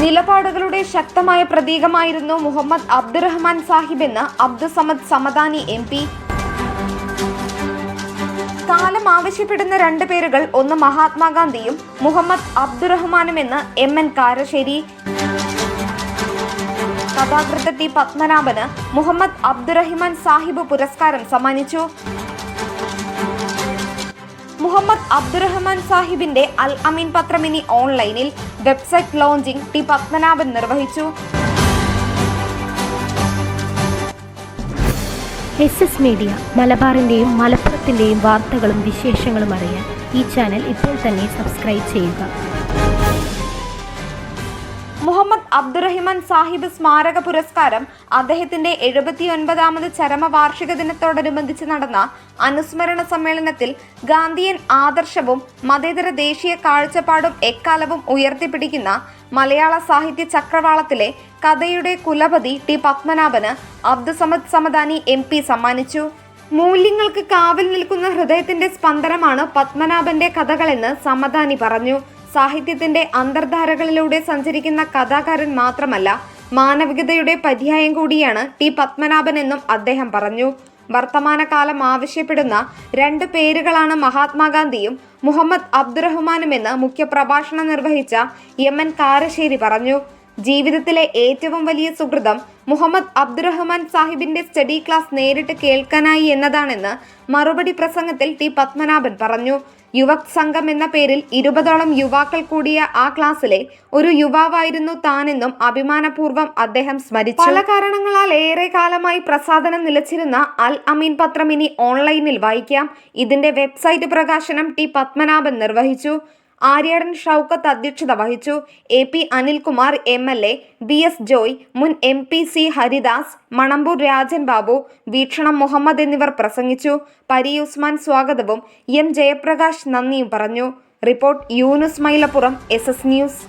നിലപാടുകളുടെ ശക്തമായ പ്രതീകമായിരുന്നു മുഹമ്മദ് അബ്ദുറഹ്മാൻ സാഹിബ് എന്ന് അബ്ദുസമദ് സമദാനി എം പി. കാലം ആവശ്യപ്പെടുന്ന രണ്ട് പേരുകൾ ഒന്ന് മഹാത്മാഗാന്ധിയും മുഹമ്മദ് അബ്ദുറഹ്മാനും എന്ന് എം എൻ കാരശ്ശേരി. കഥാകൃത്ത് ടി പത്മനാഭന് മുഹമ്മദ് അബ്ദുറഹിമാൻ സാഹിബ് പുരസ്കാരം സമ്മാനിച്ചു. മുഹമ്മദ് അബ്ദുറഹ്മാൻ സാഹിബിന്റെ അൽ അമീൻ പത്രമിനി ഓൺലൈനിൽ. വെബ്സൈറ്റ് ലോഞ്ചിംഗ് ടി പത്മനാഭൻ നിർവഹിച്ചു. എസ് എസ് മീഡിയ മലബാറിന്റെയും മലപ്പുറത്തിന്റെയും വാർത്തകളും വിശേഷങ്ങളും അറിയാൻ ഈ ചാനൽ ഇപ്പോൾ തന്നെ സബ്സ്ക്രൈബ് ചെയ്യുക. മുഹമ്മദ് അബ്ദുറഹിമാൻ സാഹിബ് സ്മാരക പുരസ്കാരം അദ്ദേഹത്തിന്റെ എഴുപത്തിയൊൻപതാമത് ചരമവാർഷിക ദിനത്തോടനുബന്ധിച്ച് നടന്ന അനുസ്മരണ സമ്മേളനത്തിൽ ഗാന്ധിയൻ ആദർശവും മതേതര ദേശീയ കാഴ്ചപ്പാടും എക്കാലവും ഉയർത്തിപ്പിടിക്കുന്ന മലയാള സാഹിത്യ ചക്രവാളത്തിലെ കഥയുടെ കുലപതി ടി പത്മനാഭന് അബ്ദുസമദ് സമദാനി എം സമ്മാനിച്ചു. മൂല്യങ്ങൾക്ക് കാവൽ നിൽക്കുന്ന ഹൃദയത്തിന്റെ സ്പന്ദനമാണ് പത്മനാഭന്റെ കഥകളെന്ന് സമദാനി പറഞ്ഞു. സാഹിത്യത്തിന്റെ അന്തർധാരകളിലൂടെ സഞ്ചരിക്കുന്ന കഥാകാരൻ മാത്രമല്ല മാനവികതയുടെ പര്യായം കൂടിയാണ് ടി പത്മനാഭൻ എന്നും അദ്ദേഹം പറഞ്ഞു. വർത്തമാനകാലം ആവശ്യപ്പെടുന്ന രണ്ട് പേരുകളാണ് മഹാത്മാഗാന്ധിയും മുഹമ്മദ് അബ്ദുറഹ്മാനും എന്ന് മുഖ്യപ്രഭാഷണം നിർവഹിച്ച എം എൻ കാരശ്ശേരി പറഞ്ഞു. ജീവിതത്തിലെ ഏറ്റവും വലിയ സുഹൃതം മുഹമ്മദ് അബ്ദുറഹ്മാൻ സാഹിബിന്റെ സ്റ്റഡി ക്ലാസ് നേരിട്ട് കേൾക്കാനായി എന്നതാണെന്ന് മറുപടി പ്രസംഗത്തിൽ ടി പത്മനാഭൻ പറഞ്ഞു. യുവക് സംഘം എന്ന പേരിൽ ഇരുപതോളം യുവാക്കൾ കൂടിയ ആ ക്ലാസ്സിലെ ഒരു യുവാവായിരുന്നു താനെന്നും അഭിമാനപൂർവം അദ്ദേഹം സ്മരിച്ചു. പല കാരണങ്ങളാൽ ഏറെ കാലമായി പ്രസാദനം നിലച്ചിരുന്ന അൽ അമീൻ പത്രം ഇനി ഓൺലൈനിൽ വായിക്കാം. ഇതിന്റെ വെബ്സൈറ്റ് പ്രകാശനം ടി പത്മനാഭൻ നിർവഹിച്ചു. ആര്യാടൻ ഷൗക്കത്ത് അധ്യക്ഷത വഹിച്ചു. A P Anilkumar M L A B S Joy മുൻ M P C Haridas Manampoor Rajan Babu Veekshanam Muhammad എന്നിവർ പ്രസംഗിച്ചു. പരി ഉസ്മാൻ സ്വാഗതവും എം ജയപ്രകാശ് നന്ദിയും പറഞ്ഞു. Report Yunus Malappuram S S news.